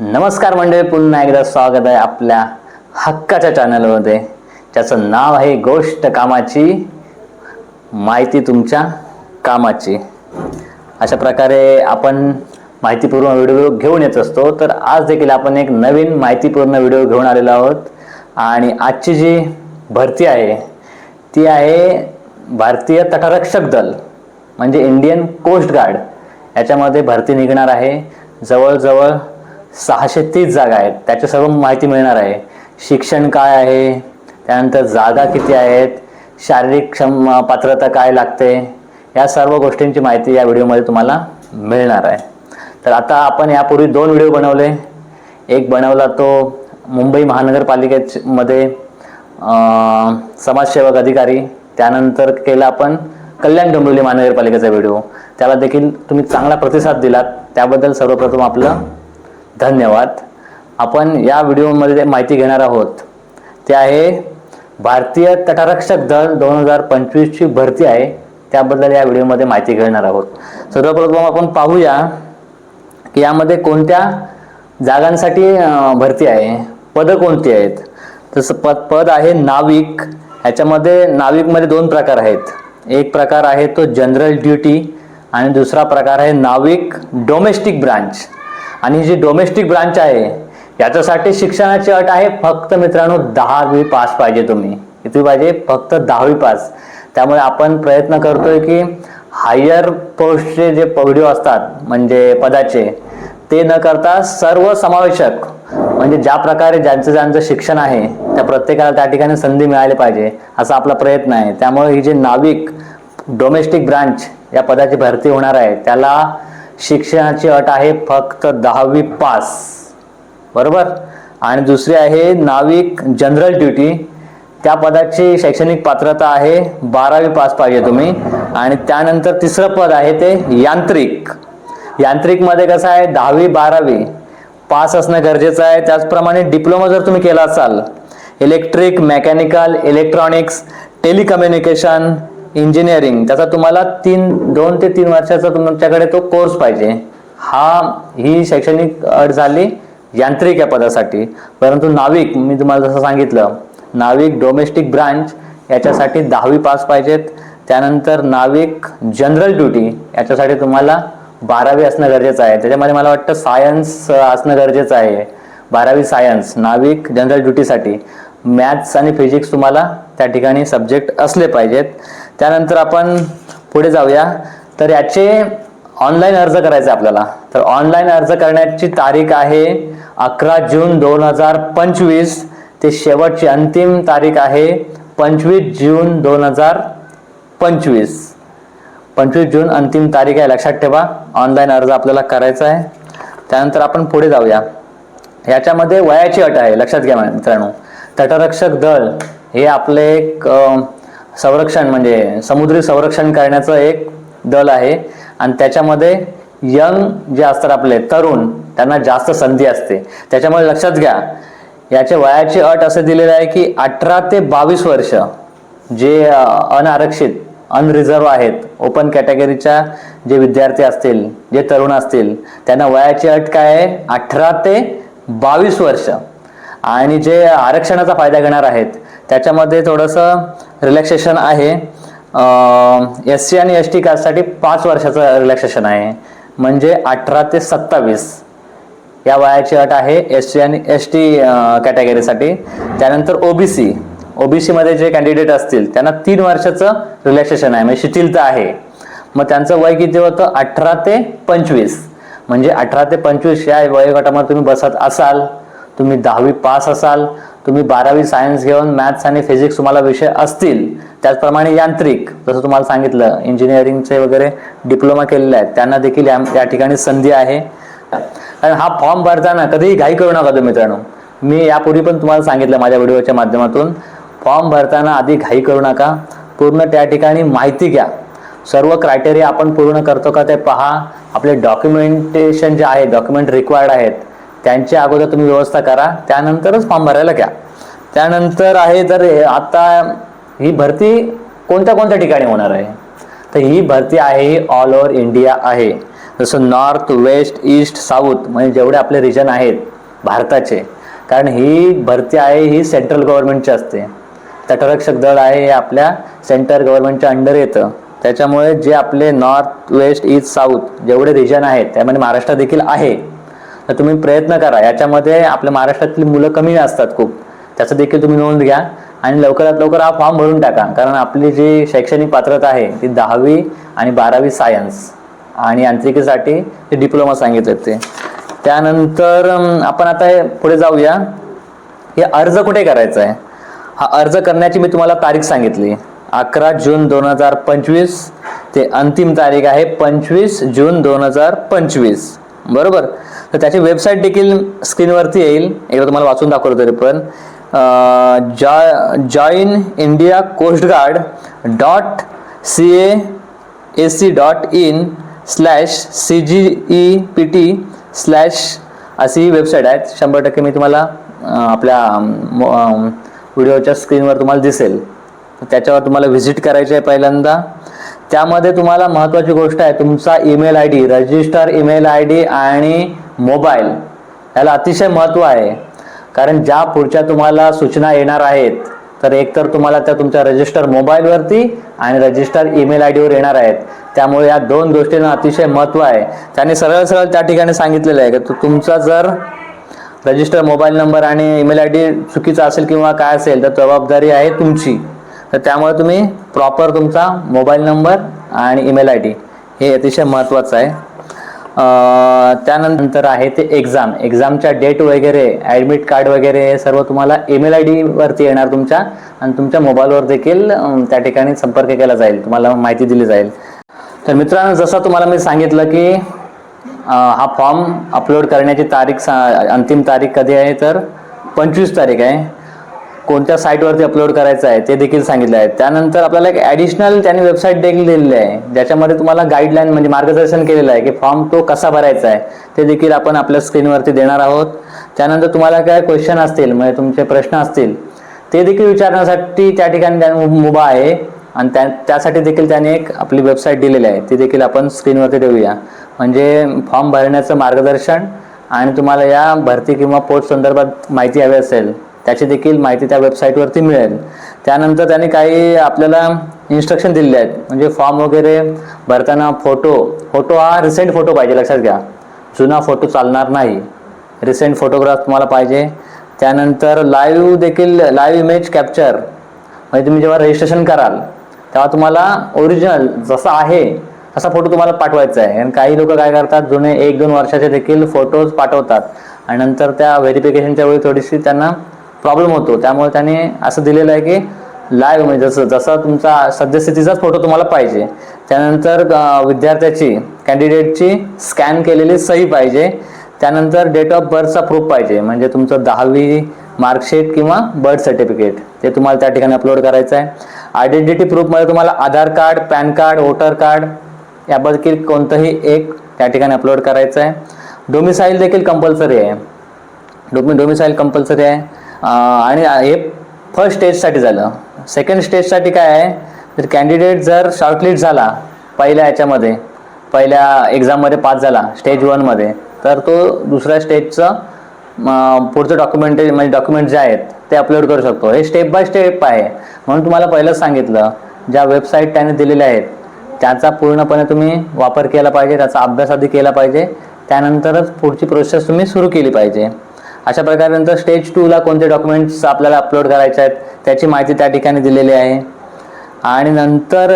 नमस्कार मंडळी पुन्हा एकदा स्वागत आहे आपल्या हक्काच्या चॅनलमध्ये ज्याचं नाव आहे गोष्ट कामाची माहिती तुमच्या कामाची. अशा प्रकारे आपण माहितीपूर्ण व्हिडिओ घेऊन येत असतो तर आज देखील आपण एक नवीन माहितीपूर्ण व्हिडिओ घेऊन आलेलो आहोत. आणि आजची जी भरती आहे ती आहे भारतीय तटरक्षक दल म्हणजे इंडियन कोस्ट गार्ड. याच्यामध्ये भरती निघणार आहे. जवळजवळ सहाशे तीस जागा आहेत. त्याची सर्व माहिती मिळणार आहे. शिक्षण काय आहे? त्यानंतर जागा किती आहेत? शारीरिक क्षम पात्रता काय लागते? या सर्व गोष्टींची माहिती या व्हिडिओमध्ये तुम्हाला मिळणार आहे. तर आता आपण यापूर्वी दोन व्हिडिओ बनवले. एक बनवला तो मुंबई महानगरपालिकेमध्ये समाजसेवक अधिकारी. त्यानंतर केला आपण कल्याण डोंबिवली महानगरपालिकेचा व्हिडिओ. त्याला देखील तुम्ही चांगला प्रतिसाद दिलात. त्याबद्दल सर्वप्रथम आपलं धन्यवाद. आपण या व्हिडिओमध्ये माहिती घेणार आहोत. ते आहे भारतीय तटरक्षक दल दोन हजार पंचवीसची भरती आहे. त्याबद्दल या व्हिडिओमध्ये माहिती घेणार आहोत. सर्वप्रथम आपण पाहूया की यामध्ये कोणत्या जागांसाठी भरती आहे? पदं कोणती आहेत? तसं पद पद आहे नाविक. ह्याच्यामध्ये नाविकमध्ये दोन प्रकार आहेत. एक प्रकार आहे तो जनरल ड्युटी आणि दुसरा प्रकार आहे नाविक डोमेस्टिक ब्रांच. आणि जी डोमेस्टिक ब्रांच आहे याच्यासाठी शिक्षणाची अट आहे फक्त मित्रांनो दहावी पास पाहिजे तुम्ही. किती पाहिजे? फक्त दहावी पास त्यामुळे आपण प्रयत्न करतोय की हायर पोस्टचे जे व्हिडिओ असतात म्हणजे पदाचे ते न करता सर्व समावेशक म्हणजे ज्या प्रकारे ज्यांचं ज्यांचं शिक्षण आहे त्या प्रत्येकाला त्या ठिकाणी संधी मिळाली पाहिजे असा आपला प्रयत्न आहे. त्यामुळे ही जी नाविक डोमेस्टिक ब्रांच या पदाची भरती होणार आहे त्याला शिक्षणाची अट आहे फक्त दहावी पास. बरोबर? आणि दुसरी आहे नाविक जनरल ड्युटी. त्या पदाची शैक्षणिक पात्रता आहे बारावी पास पाहिजे तुम्ही. आणि त्यानंतर तिसरं पद आहे ते यांत्रिक. यांत्रिकमध्ये कसं आहे? दहावी बारावी. पास असणं गरजेचं आहे. त्याचप्रमाणे डिप्लोमा जर तुम्ही केला असाल electric mechanical electronics telecommunication engineering त्याचा तुम्हाला तीन दोन ते तीन वर्षाचा तुमच्याकडे तो कोर्स पाहिजे. हा ही शैक्षणिक अट झाली यांत्रिक या पदासाठी. परंतु नाविक मी तुम्हाला जसं सांगितलं नाविक डोमेस्टिक ब्रांच याच्यासाठी दहावी पास पाहिजेत. त्यानंतर नाविक जनरल ड्युटी याच्यासाठी तुम्हाला बारावी असणं गरजेचं आहे. त्याच्यामध्ये मला वाटतं सायन्स असणं गरजेचं आहे. बारावी सायन्स नाविक जनरल ड्युटीसाठी मॅथ्स आणि फिजिक्स तुम्हाला त्या ठिकाणी सब्जेक्ट असले पाहिजेत. त्यानंतर आपण पुढे जाऊया. तर याचे ऑनलाईन अर्ज करायचा आहे आपल्याला. तर ऑनलाईन अर्ज करण्याची तारीख आहे अकरा जून दोन हजार पंचवीस. ते शेवटची अंतिम तारीख आहे पंचवीस जून दोन हजार पंचवीस. पंचवीस जून अंतिम तारीख आहे. लक्षात ठेवा ऑनलाईन अर्ज आपल्याला करायचा आहे. त्यानंतर आपण पुढे जाऊया. याच्यामध्ये वयाची अट आहे. लक्षात घ्या मित्रांनो. तटरक्षक दल हे आपले एक संरक्षण म्हणजे समुद्री संरक्षण करण्याचं एक दल आहे. आणि त्याच्यामध्ये यंग जे असतात आपले तरुण त्यांना जास्त संधी असते. त्याच्यामुळे लक्षात घ्या याचे वयाची अट असे दिलेले आहे की अठरा ते बावीस वर्ष जे अनारक्षित अनरिझर्व आहेत ओपन कॅटेगरीच्या जे विद्यार्थी असतील जे तरुण असतील त्यांना वयाची अट काय आहे? अठरा ते बावीस वर्ष. आणि जे आरक्षणाचा फायदा घेणार आहेत त्याच्यामध्ये थोडंसं रिलॅक्सेशन आहे. एस सी आणि एस टी कास्टसाठी पाच वर्षाचं रिलॅक्सेशन आहे. म्हणजे अठरा ते सत्तावीस या वयाची अट आहे एस सी आणि एस टी कॅटेगरीसाठी त्यानंतर ओबीसी ओबीसीमध्ये जे कॅन्डिडेट असतील त्यांना तीन वर्षाचं रिलॅक्सेशन आहे. म्हणजे शिथिलता आहे. मग त्यांचं वय किती होतं? अठरा ते पंचवीस. म्हणजे अठरा ते पंचवीस या वयोगटामध्ये तुम्ही बसत असाल तुम्ही दहावी पास असाल तुम्ही बारावी सायन्स घेऊन मॅथ्स आणि फिजिक्स तुम्हाला विषय असतील. त्याचप्रमाणे यांत्रिक जसं तुम्हाला सांगितलं इंजिनिअरिंगचे वगैरे डिप्लोमा केलेले आहेत. त्यांना देखील या ठिकाणी संधी आहे. कारण हा फॉर्म भरताना कधीही घाई करू नका तुम्ही मित्रांनो. मी यापूर्वी पण तुम्हाला सांगितलं माझ्या व्हिडिओच्या माध्यमातून. फॉर्म भरताना आधी घाई करू नका. पूर्ण त्या ठिकाणी माहिती घ्या. सर्व क्रायटेरिया आपण पूर्ण करतो का ते पहा. आपले डॉक्युमेंटेशन जे आहे डॉक्युमेंट रिक्वायर्ड आहेत त्यांच्या अगोदर तुम्ही व्यवस्था करा त्यानंतरच फॉर्म भरायला घ्या. त्यानंतर आहे तर आता ही भरती कोणत्या कोणत्या ठिकाणी होणार आहे? तर ही भरती आहे ही ऑल ओव्हर इंडिया आहे. जसं नॉर्थ वेस्ट ईस्ट साऊथ म्हणजे जेवढे आपले रिजन आहेत भारताचे. कारण ही भरती आहे ही सेंट्रल गव्हर्नमेंटची असते. तटरक्षक दल आहे हे आपल्या सेंट्रल गव्हर्नमेंटच्या अंडर येतं. त्याच्यामुळे जे आपले नॉर्थ वेस्ट ईस्ट साऊथ जेवढे रिजन आहेत त्यामध्ये महाराष्ट्र देखील आहे. तर तुम्ही प्रयत्न करा. याच्यामध्ये आपल्या महाराष्ट्रातली मुलं कमी असतात खूप. त्याचं देखील तुम्ही नोंद घ्या आणि लवकरात लवकर हा फॉर्म भरून टाका. कारण आपली जी शैक्षणिक पात्रता आहे ती दहावी आणि बारावी सायन्स आणि यांत्रिकीसाठी ते डिप्लोमा सांगितले ते. त्यानंतर आपण आता हे पुढे जाऊया. हे अर्ज कुठे करायचा आहे? हा अर्ज करण्याची मी तुम्हाला तारीख सांगितली. अकरा जून दोन हजार पंचवीस ते अंतिम तारीख आहे पंचवीस जून दोन हजार पंचवीस. बरोबर? तर त्याची वेबसाईट देखील स्क्रीनवरती येईल. एकदा तुम्हाला वाचून दाखवलं तरी पण. जॉ join India coast guard dot C A A C dot in slash C G E P T slash अशी ही वेबसाईट आहे. शंभर टक्के मी तुम्हाला आपल्या व्हिडिओच्या स्क्रीनवर तुम्हाला दिसेल. त्याच्यावर तुम्हाला व्हिजिट करायची आहे पहिल्यांदा. त्यामध्ये तुम्हाला महत्त्वाची गोष्ट आहे तुमचा email I D register email I D आणि मोबाईल याला अतिशय महत्त्व आहे. कारण ज्या पुढच्या तुम्हाला सूचना येणार आहेत तर एकतर तुम्हाला त्या तुमच्या रजिस्टर मोबाईलवरती आणि रजिस्टर ईमेल आय डीवर येणार आहेत. त्यामुळे या दोन गोष्टींना अतिशय महत्त्व आहे. त्याने सरळ सरळ त्या ठिकाणी सांगितलेलं आहे की तुमचा जर रजिस्टर मोबाईल नंबर आणि ईमेल आय डी चुकीचा असेल किंवा काय असेल तर जबाबदारी आहे तुमची. तर त्यामुळे तुम्ही प्रॉपर तुमचा मोबाईल नंबर आणि ईमेल आय डी हे अतिशय महत्त्वाचं आहे. त्यानंतर आहे ते एक्झाम एक्झामच्या डेट वगैरे ॲडमिट कार्ड वगैरे हे सर्व तुम्हाला ईमेल आय डीवरती येणार तुमच्या आणि तुमच्या मोबाईलवर देखील त्या ठिकाणी संपर्क केला जाईल. तुम्हाला माहिती दिली जाईल. तर मित्रांनो जसं तुम्हाला मी सांगितलं की हा फॉर्म अपलोड करण्याची तारीख सा अंतिम तारीख कधी आहे? तर पंचवीस तारीख आहे. कोणत्या साईटवरती अपलोड करायचं आहे ते देखील सांगितलं आहे. त्यानंतर आपल्याला एक ॲडिशनल त्यांनी वेबसाईट देखील दिलेली आहे. ज्याच्यामध्ये तुम्हाला गाईडलाईन म्हणजे मार्गदर्शन केलेलं आहे की फॉर्म तो कसा भरायचा आहे ते देखील आपण आपल्या स्क्रीनवरती देणार आहोत. त्यानंतर तुम्हाला काय क्वेश्चन असतील म्हणजे तुमचे प्रश्न असतील ते देखील विचारण्यासाठी त्या ठिकाणी त्यांनी मुभा आहे. आणि त्या त्यासाठी देखील त्याने एक आपली वेबसाईट दिलेली आहे. ती देखील आपण स्क्रीनवरती देऊया. म्हणजे फॉर्म भरण्याचं मार्गदर्शन आणि तुम्हाला या भरती किंवा पोस्ट संदर्भात माहिती हवी असेल त्याची देखील माहिती त्या वेबसाईटवरती मिळेल. त्यानंतर त्यांनी काही आपल्याला इन्स्ट्रक्शन दिलेले आहेत. म्हणजे फॉर्म वगैरे भरताना फोटो फोटो हा रिसेंट फोटो पाहिजे लक्षात घ्या. जुना फोटो चालणार नाही. रिसेंट फोटोग्राफ तुम्हाला पाहिजे. त्यानंतर लाईव्ह देखील लाईव्ह इमेज कॅप्चर म्हणजे तुम्ही जेव्हा रजिस्ट्रेशन कराल तेव्हा तुम्हाला ओरिजिनल जसा आहे तसा फोटो तुम्हाला पाठवायचा आहे. आणि काही लोक काय करतात जुने एक दोन वर्षाचे देखील फोटोज पाठवतात. आणि नंतर त्या व्हेरिफिकेशनच्या वेळी थोडीशी त्यांना प्रॉब्लेम होतो. त्यामुळे त्याने असं दिलेलं आहे की लाईव्ह म्हणजे जसं जसा तुमचा सद्यस्थितीचाच फोटो तुम्हाला पाहिजे त्यानंतर विद्यार्थ्याची कॅन्डिडेटची स्कॅन केलेली सही पाहिजे त्यानंतर डेट ऑफ बर्थचा प्रूफ पाहिजे म्हणजे तुमचं दहावी मार्कशीट किंवा बर्थ सर्टिफिकेट ते तुम्हाला त्या ठिकाणी अपलोड करायचं आहे आयडेंटिटी प्रूफमध्ये तुम्हाला Aadhaar card PAN card voter card यापैकी कोणतंही एक त्या ठिकाणी अपलोड करायचं आहे डोमिसाईल देखील कंपल्सरी आहे. डोमि डोमिसाईल कंपल्सरी आहे. आणि हे फर्स्ट स्टेजसाठी झालं. सेकंड स्टेजसाठी काय आहे? तर कॅन्डिडेट जर शॉर्टलिस्ट झाला पहिल्या याच्यामध्ये पहिल्या एक्झाममध्ये पास झाला स्टेज वनमध्ये तर तो दुसऱ्या स्टेजचं पुढचं डॉक्युमेंट म्हणजे डॉक्युमेंट जे आहेत ते अपलोड करू शकतो. हे स्टेप बाय स्टेप आहे. म्हणून तुम्हाला पहिलंच सांगितलं ज्या वेबसाईट त्याने दिलेल्या आहेत त्याचा पूर्णपणे तुम्ही वापर केला पाहिजे त्याचा अभ्यास आधी केला पाहिजे त्यानंतरच पुढची प्रोसेस तुम्ही सुरू केली पाहिजे. अशा प्रकारे नंतर स्टेज टूला कोणते डॉक्युमेंट्स आपल्याला अपलोड करायचे आहेत त्याची माहिती त्या ठिकाणी दिलेली आहे. आणि नंतर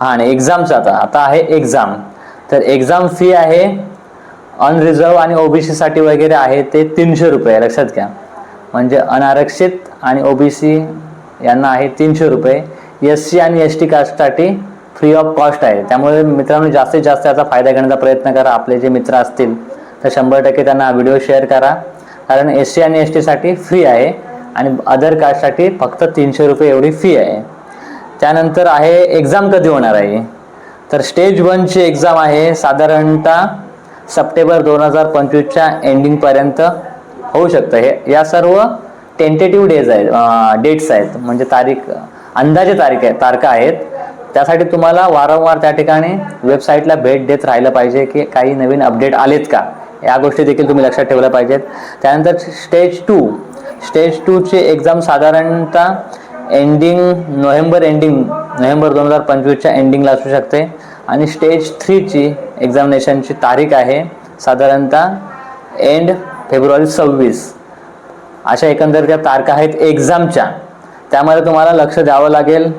आणि एक्झामचं आता आता आहे एक्झाम तर एक्झाम फी आहे अनरिझर्व आणि ओबीसीसाठी वगैरे आहे ते तीनशे रुपये लक्षात घ्या. म्हणजे अनारक्षित आणि ओबीसी यांना आहे तीनशे रुपये. एस सी आणि एस टी कास्टसाठी फ्री ऑफ कॉस्ट आहे. त्यामुळे मित्रांनो जास्तीत जास्त याचा फायदा घेण्याचा प्रयत्न करा. आपले जे मित्र असतील तर शंभर टक्के त्यांना व्हिडिओ शेअर करा. कारण एस सी आणि एस टीसाठी फ्री आहे आणि अदर कास्टसाठी फक्त तीनशे रुपये एवढी फी आहे. त्यानंतर आहे एक्झाम कधी होणार आहे? तर स्टेज वनची एक्झाम आहे साधारणतः सप्टेंबर दोन हजार पंचवीसच्या एंडिंगपर्यंत होऊ शकतं. हे या सर्व टेंटेटिव्ह डेज आहेत डेट्स आहेत. म्हणजे तारीख अंदाजे तारीख आहे तारखा आहेत. त्यासाठी तुम्हाला वारंवार त्या ठिकाणी वेबसाईटला भेट देत राहिलं पाहिजे की काही नवीन अपडेट आलेत का? या गोष्टी देखील तुम्ही लक्षात ठेवल्या पाहिजेत. त्यानंतर स्टेज टू स्टेज टूची एक्झाम साधारणतः एंडिंग नोव्हेंबर एंडिंग नोव्हेंबर दोन हजार पंचवीसच्या एंडिंगला असू शकते. आणि स्टेज थ्रीची एक्झामिनेशनची तारीख आहे साधारणतः एंड फेब्रुवारी सव्वीस. अशा एकंदर त्या तारखा आहेत एक्झामच्या त्यामध्ये तुम्हाला लक्ष द्यावं लागेल.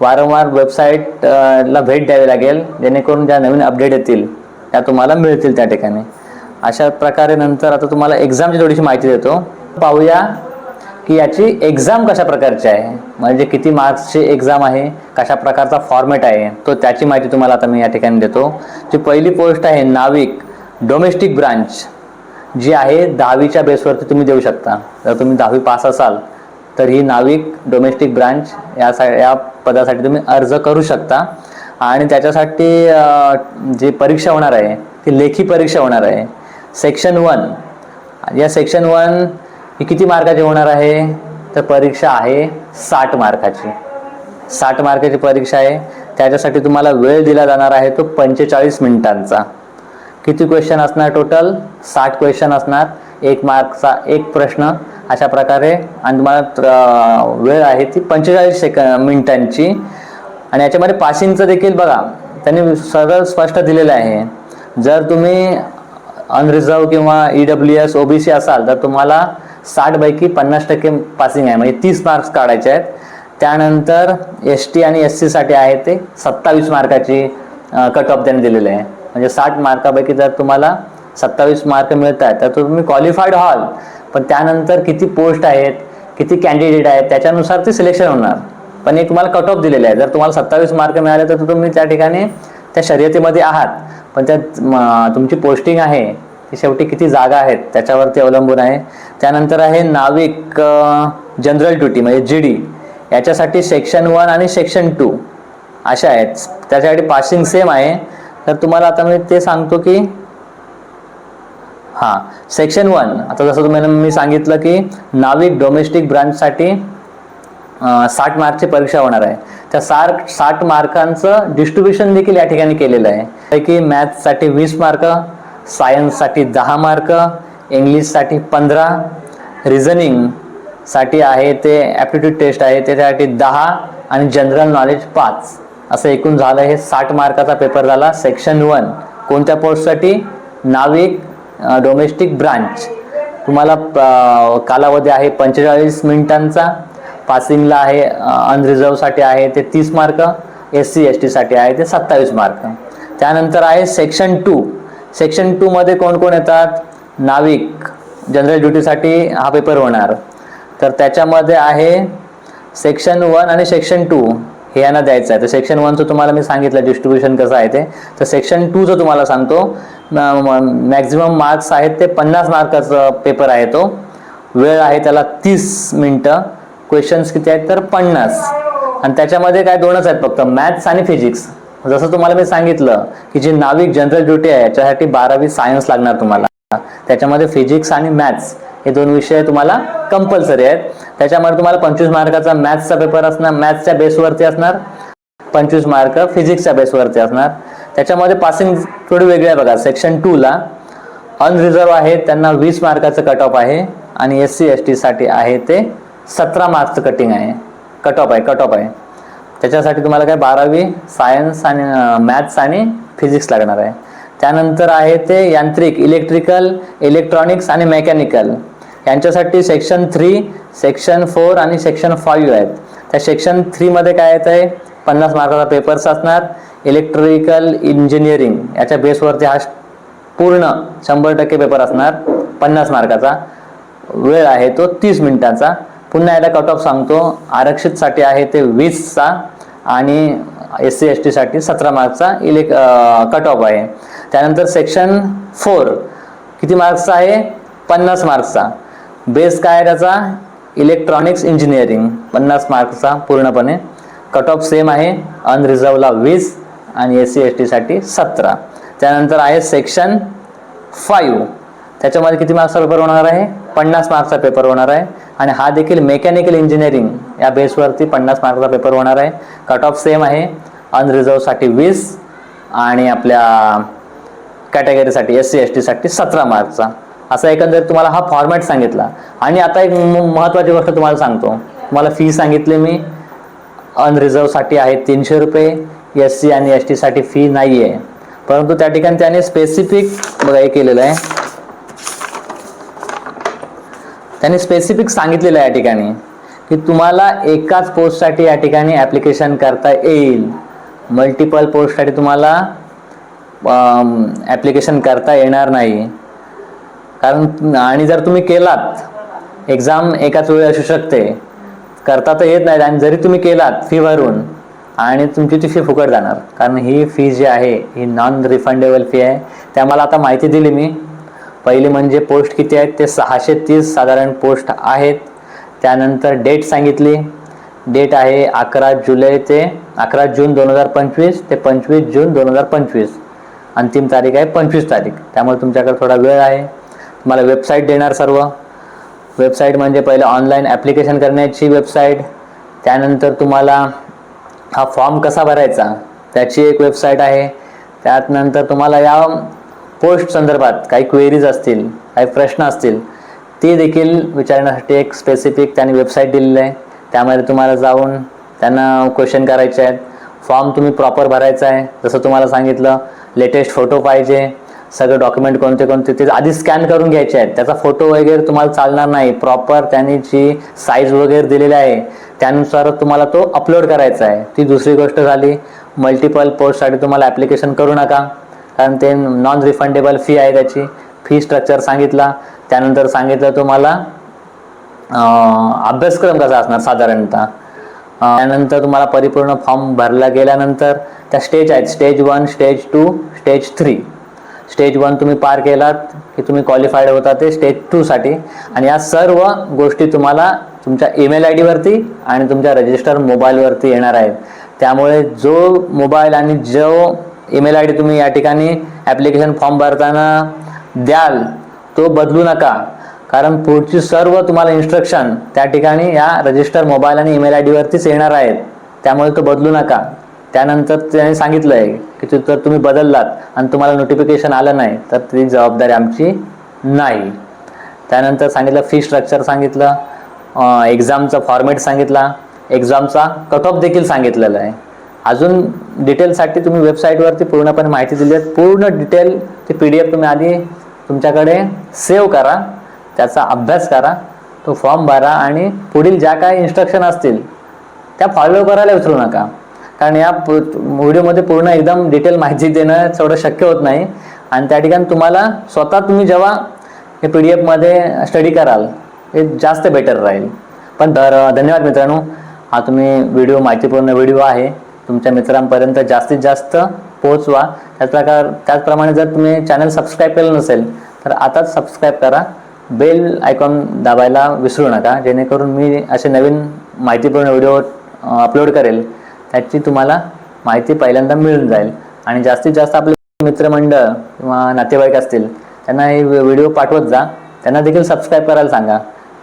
वारंवार वेबसाईटला भेट द्यावी लागेल. जेणेकरून ज्या नवीन अपडेट येतील त्या तुम्हाला मिळतील त्या ठिकाणी. अशा प्रकारे नंतर आता तुम्हाला एक्झामची थोडीशी माहिती देतो. पाहूया की याची एक्झाम कशा प्रकारची आहे? म्हणजे किती मार्क्सची एक्झाम आहे? कशा प्रकारचा फॉर्मॅट आहे? तो त्याची माहिती तुम्हाला आता मी या ठिकाणी देतो. जी पहिली पोस्ट आहे नाविक डोमेस्टिक ब्रांच जी आहे दहावीच्या बेसवरती तुम्ही देऊ शकता. जर तुम्ही दहावी पास असाल तर ही नाविक डोमेस्टिक ब्रांच या सा या पदासाठी तुम्ही अर्ज करू शकता. आणि त्याच्यासाठी जी परीक्षा होणार आहे ती लेखी परीक्षा होणार आहे. सेक्शन वन या सेक्शन वन ही किती मार्काची होणार आहे? तर परीक्षा आहे साठ मार्काची. साठ मार्काची परीक्षा आहे. त्याच्यासाठी तुम्हाला वेळ दिला जाणार आहे तो पंचेचाळीस मिनिटांचा. किती क्वेश्चन असणार टोटल साठ क्वेश्चन असणार. एक मार्कचा एक प्रश्न. अशा प्रकारे आणि तुम्हाला वेळ आहे ती पंचेचाळीस सेक मिनिटांची. आणि याच्यामध्ये पासिंगचं देखील बघा. त्यांनी सरळ स्पष्ट दिलेलं आहे. जर तुम्ही अनरिझर्व किंवा E W S O B C असाल तर तुम्हाला साठपैकी पन्नास टक्के पासिंग आहे. म्हणजे तीस मार्क्स काढायचे आहेत. त्यानंतर एस टी आणि एस सीसाठी आहे ते सत्तावीस मार्काची कट ऑफ त्यांनी दिलेले आहे. म्हणजे साठ मार्कापैकी जर तुम्हाला सत्तावीस मार्क मिळत आहेत तर तुम्ही क्वालिफाईड व्हाल. पण त्यानंतर किती पोस्ट आहेत किती कॅन्डिडेट आहेत त्याच्यानुसार ते सिलेक्शन होणार. पण एक तुम्हाला कट ऑफ दिलेले आहे. जर तुम्हाला सत्तावीस मार्क मिळाले तर तुम्ही त्या ठिकाणी त्या शर्यतीमध्ये आहात. पण त्यात तुमची पोस्टिंग आहे ती शेवटी किती जागा आहेत त्याच्यावरती अवलंबून आहे. त्यानंतर आहे नाविक जनरल ड्युटी म्हणजे जी डी याच्यासाठी सेक्शन वन आणि सेक्शन टू अशा आहेत. त्याच्यासाठी पासिंग सेम आहे. तर तुम्हाला आता मी ते सांगतो की हां सेक्शन वन आता जसं तुम्हाला मी सांगितलं की नाविक डोमेस्टिक ब्रांचसाठी साठ मार्कची परीक्षा होणार आहे. त्या साठ साठ मार्कांचं डिस्ट्रीब्युशन देखील या ठिकाणी केलेलं आहे. पैकी मॅथ्ससाठी वीस मार्क सायन्ससाठी दहा मार्क इंग्लिशसाठी पंधरा रिझनिंगसाठी आहे ते ॲप्टिट्यूड टेस्ट आहे त्याच्यासाठी दहा आणि जनरल नॉलेज पाच. असं एकूण झालं हे साठ मार्काचा पेपर झाला. सेक्शन वन कोणत्या पोस्टसाठी नाविक डोमेस्टिक ब्रांच तुम्हाला कालावधी आहे पंचेचाळीस मिनिटांचा. पासिंगला आहे अनरिझर्वसाठी आहे ते तीस मार्क एस सी एस टीसाठी आहे ते सत्तावीस मार्क त्यानंतर आहे सेक्शन टू सेक्शन टूमध्ये कोण कोण येतात? नाविक जनरल ड्युटीसाठी हा पेपर होणार. तर त्याच्यामध्ये आहे सेक्शन वन आणि सेक्शन टू हे यांना द्यायचं आहे. तर सेक्शन वनचं तुम्हाला मी सांगितलं डिस्ट्रीब्युशन कसं आहे ते. तर सेक्शन टूचं तुम्हाला सांगतो. मॅक्झिमम मार्क्स आहेत ते पन्नास मार्काचं पेपर आहे तो. वेळ आहे त्याला तीस मिनटं. क्वेश्चन्स किती आहेत तर पन्नास. आणि त्याच्यामध्ये काय दोनच आहेत फक्त मॅथ्स आणि फिजिक्स जसं तुम्हाला मी सांगितलं की जी नाविक जनरल ड्युटी आहे याच्यासाठी बारावी सायन्स लागणार तुम्हाला. त्याच्यामध्ये फिजिक्स आणि मॅथ्स हे दोन विषय तुम्हाला कंपल्सरी आहेत. त्याच्यामध्ये तुम्हाला पंचवीस मार्काचा मॅथ्सचा पेपर असणार मॅथ्सच्या बेसवरती असणार. पंचवीस मार्क फिजिक्सच्या बेसवरती असणार. त्याच्यामध्ये पासिंग थोडी वेगळी आहे बघा सेक्शन टूला अनरिझर्व आहे त्यांना वीस मार्काचं कट ऑफ आहे. आणि एस सी एस टीसाठी आहे ते सतरा मार्क्सचं कटिंग आहे. कट ऑफ आहे कट ऑफ आहे. त्याच्यासाठी तुम्हाला काय बारावी सायन्स आणि मॅथ्स आणि फिजिक्स लागणार आहे. त्यानंतर आहे ते यांत्रिक इलेक्ट्रिकल इलेक्ट्रॉनिक्स आणि मेकॅनिकल यांच्यासाठी सेक्शन थ्री सेक्शन फोर आणि सेक्शन फाईव्ह आहेत. त्या सेक्शन थ्रीमध्ये काय येत आहे पन्नास मार्काचा पेपर्स असणार. इलेक्ट्रिकल इंजिनिअरिंग याच्या बेसवरती हा पूर्ण शंभर टक्के पेपर असणार. पन्नास मार्काचा. वेळ आहे तो तीस मिनिटाचा. पुन्हा एकदा कट ऑफ सांगतो. आरक्षितसाठी आहे ते वीसचा आणि एस सी एस टीसाठी सतरा मार्कचा इलेक कट ऑफ आहे. त्यानंतर सेक्शन फोर किती मार्क्सचा आहे? पन्नास मार्क्सचा. बेस काय आहे त्याचा? इलेक्ट्रॉनिक्स इंजिनिअरिंग पन्नास मार्क्सचा पूर्णपणे. कट ऑफ सेम आहे अनरिझर्वला वीस आणि एस सी एस टीसाठी सतरा. त्यानंतर आहे सेक्शन फाईव्ह त्याच्यामध्ये किती मार्क्सचा पेपर होणार आहे? पन्नास मार्कचा पेपर होणार आहे. आणि हा देखील मेकॅनिकल इंजिनिअरिंग या बेसवरती पन्नास मार्कचा पेपर होणार आहे. कट ऑफ सेम आहे. अनरिझर्वसाठी वीस आणि आपल्या कॅटेगरीसाठी एस सी एस टीसाठी सतरा मार्कचा असा एकंदरीत तुम्हाला हा फॉर्मॅट सांगितला. आणि आता एक महत्त्वाची गोष्ट तुम्हाला सांगतो. तुम्हाला फी सांगितली मी. अनरिझर्वसाठी आहे तीनशे रुपये. एस सी आणि एस टीसाठी फी नाही आहे परंतु त्या ठिकाणी त्याने स्पेसिफिक बघा हे केलेलं आहे. त्यांनी स्पेसिफिक सांगितलेलं आहे या ठिकाणी की तुम्हाला एकाच पोस्टसाठी या ठिकाणी ॲप्लिकेशन करता येईल. मल्टिपल पोस्टसाठी तुम्हाला ॲप्लिकेशन करता येणार नाही. कारण आणि जर तुम्ही केलात एक्झाम एकाच वेळी असू शकते. करता तर येत नाही आणि जरी तुम्ही केलात फी भरून आणि तुमची ती फी फुकट जाणार. कारण ही फी जी आहे ही नॉन रिफंडेबल फी आहे. त्या मला आता माहिती दिली मी. पहिली म्हणजे पोस्ट किती आहेत? ते सहाशे तीस साधारण पोस्ट आहेत. त्यानंतर डेट सांगितली. डेट आहे अकरा जुलै ते अकरा जून दोन हजार पंचवीस ते पंचवीस जून दोन हजार पंचवीस. अंतिम तारीख आहे पंचवीस तारीख. त्यामुळे तुमच्याकडे थोडा वेळ आहे. तुम्हाला वेबसाईट देणार सर्व. वेबसाईट म्हणजे पहिलं ऑनलाईन ॲप्लिकेशन करण्याची वेबसाईट. त्यानंतर तुम्हाला हा फॉर्म कसा भरायचा त्याची एक वेबसाईट आहे. त्यात नंतर तुम्हाला या पोस्ट संदर्भात काही क्वेरीज असतील काही प्रश्न असतील ते देखील विचारण्यासाठी एक स्पेसिफिक त्यांनी वेबसाईट दिलेली आहे. त्यामध्ये तुम्हाला जाऊन त्यांना क्वेश्चन करायचे आहेत. फॉर्म तुम्ही प्रॉपर भरायचा आहे. जसं तुम्हाला सांगितलं लेटेस्ट फोटो पाहिजे. सगळे डॉक्युमेंट कोणते कोणते ते आधी स्कॅन करून घ्यायचे आहेत. त्याचा फोटो वगैरे तुम्हाला चालणार नाही. प्रॉपर त्यांनी जी साईज वगैरे दिलेली आहे त्यानुसार तुम्हाला तो अपलोड करायचा आहे. ती दुसरी गोष्ट झाली मल्टिपल पोस्टसाठी तुम्हाला ॲप्लिकेशन करू नका. कारण ते नॉन रिफंडेबल फी आहे त्याची. फी स्ट्रक्चर सांगितला. त्यानंतर सांगितलं तुम्हाला अभ्यासक्रम कसा असणार साधारणतः? त्यानंतर तुम्हाला परिपूर्ण फॉर्म भरला गेल्यानंतर त्या स्टेज आहेत. Stage one stage two stage three stage one तुम्ही पार केलात की तुम्ही क्वालिफाईड होता ते स्टेज टूसाठी आणि या सर्व गोष्टी तुम्हाला तुमच्या ईमेल आय डीवरती आणि तुमच्या रजिस्टर मोबाईलवरती येणार आहेत. त्यामुळे जो मोबाईल आणि जो ईमेल आय डी तुम्ही या ठिकाणी ॲप्लिकेशन फॉर्म भरताना द्याल. तो बदलू नका. कारण पुढची सर्व तुम्हाला इन्स्ट्रक्शन त्या ठिकाणी या रजिस्टर मोबाईल आणि ईमेल आय डीवरतीच येणार आहेत. त्यामुळे तो बदलू नका. त्यानंतर त्याने सांगितलं आहे की ते जर तुम्ही बदललात आणि तुम्हाला नोटिफिकेशन आलं नाही तर ती जबाबदारी आमची नाही. त्यानंतर सांगितलं फी स्ट्रक्चर सांगितलं एक्झामचा फॉर्मॅट सांगितला. एक्झामचा कट ऑफ देखील सांगितलेला आहे. अजून डिटेलसाठी तुम्ही वेबसाईटवरती पूर्णपणे माहिती दिली आहे. पूर्ण डिटेल ते पी डी एफ तुम्ही आधी तुमच्याकडे सेव्ह करा. त्याचा अभ्यास करा. तो फॉर्म भरा आणि पुढील ज्या काही इन्स्ट्रक्शन असतील त्या फॉलो करायला विसरू नका. कारण या व्हिडिओमध्ये पूर्ण एकदम डिटेल माहिती देणं तेवढं शक्य होत नाही. आणि त्या ठिकाणी तुम्हाला स्वतः तुम्ही जेव्हा हे पी डी एफमध्ये स्टडी कराल हे जास्त बेटर राहील. पण तर धन्यवाद मित्रांनो. हा तुम्ही व्हिडिओ माहितीपूर्ण व्हिडिओ आहे. तुमच्या मित्रांपर्यंत जास्तीत जास्त पोहोचवा. त्याच प्रकार त्याचप्रमाणे जर तुम्ही चॅनल सबस्क्राईब केलं नसेल तर आताच सबस्क्राईब करा. बेल आयकॉन दाबायला विसरू नका जेणेकरून मी असे नवीन माहितीपूर्ण व्हिडिओ अपलोड करेल. त्याची तुम्हाला माहिती पहिल्यांदा मिळून जाईल. आणि जास्तीत जास्त आपले मित्रमंडळ किंवा नातेवाईक असतील त्यांना हे व्हिडिओ पाठवत जा. त्यांना देखील सबस्क्राईब करायला सांगा.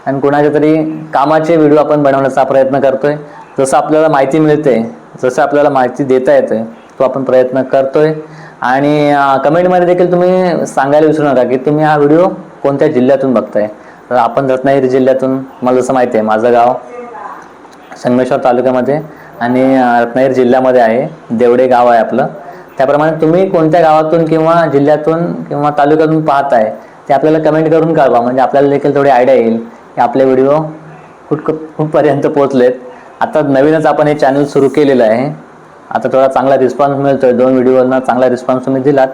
आणि कोणाच्या तरी कामाचे व्हिडिओ आपण बनवण्याचा प्रयत्न करतोय. जसं आपल्याला माहिती मिळते जसं आपल्याला माहिती देता येते तो आपण प्रयत्न करतोय. आणि कमेंटमध्ये देखील तुम्ही सांगायला विसरू नका की तुम्ही हा व्हिडिओ कोणत्या जिल्ह्यातून बघताय? तर आपण रत्नागिरी जिल्ह्यातून मला जसं माहिती आहे माझं गाव संगमेश्वर तालुक्यामध्ये आणि रत्नागिरी जिल्ह्यामध्ये आहे देवडे गाव आहे आपलं. त्याप्रमाणे तुम्ही कोणत्या गावातून किंवा जिल्ह्यातून किंवा तालुक्यातून पाहताय ते आपल्याला कमेंट करून कळवा. म्हणजे आपल्याला देखील थोडी आयडिया येईल की आपले व्हिडिओ कुठ कुठपर्यंत पोहोचलेत. आता नवीनच आपण हे चॅनल सुरू केलेलं आहे. आता थोडा चांगला रिस्पॉन्स मिळतोय. दोन व्हिडिओना चांगला रिस्पॉन्स तुम्ही दिलात.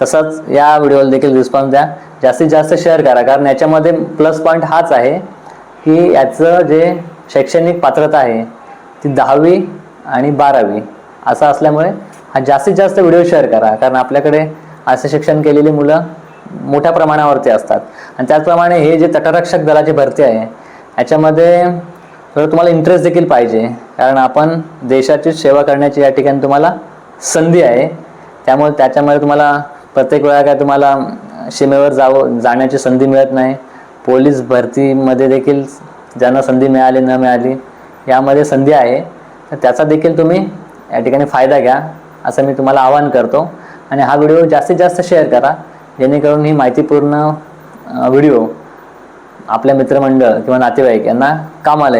तसंच या व्हिडिओला देखील रिस्पॉन्स द्या. जास्तीत जास्त शेअर करा. कारण याच्यामध्ये प्लस पॉईंट हाच आहे की याचं जे शैक्षणिक पात्रता आहे ती दहावी आणि बारावी असं असल्यामुळे हा जास्तीत जास्त व्हिडिओ शेअर करा. कारण आपल्याकडे असे शिक्षण केलेली मुलं मोठ्या प्रमाणावरती असतात. आणि त्याचप्रमाणे हे जे तटरक्षक दलाची भरती आहे याच्यामध्ये तर तुम्हाला इंटरेस्ट देखील पाहिजे. कारण आपण देशाची सेवा करण्याची या ठिकाणी तुम्हाला संधी आहे. त्यामुळे त्याच्यामध्ये तुम्हाला प्रत्येक वेळा काय तुम्हाला सीमेवर जावं जाण्याची संधी मिळत नाही. पोलीस भरतीमध्ये देखील ज्यांना संधी मिळाली न मिळाली यामध्ये संधी आहे. तर त्याचा देखील तुम्ही या ठिकाणी फायदा घ्या असं मी तुम्हाला आवाहन करतो. आणि हा व्हिडिओ जास्तीत जास्त शेअर करा. जेणेकरून ही माहितीपूर्ण व्हिडिओ आपल्या मित्रमंडळ किंवा नातेवाईक यांना कामाला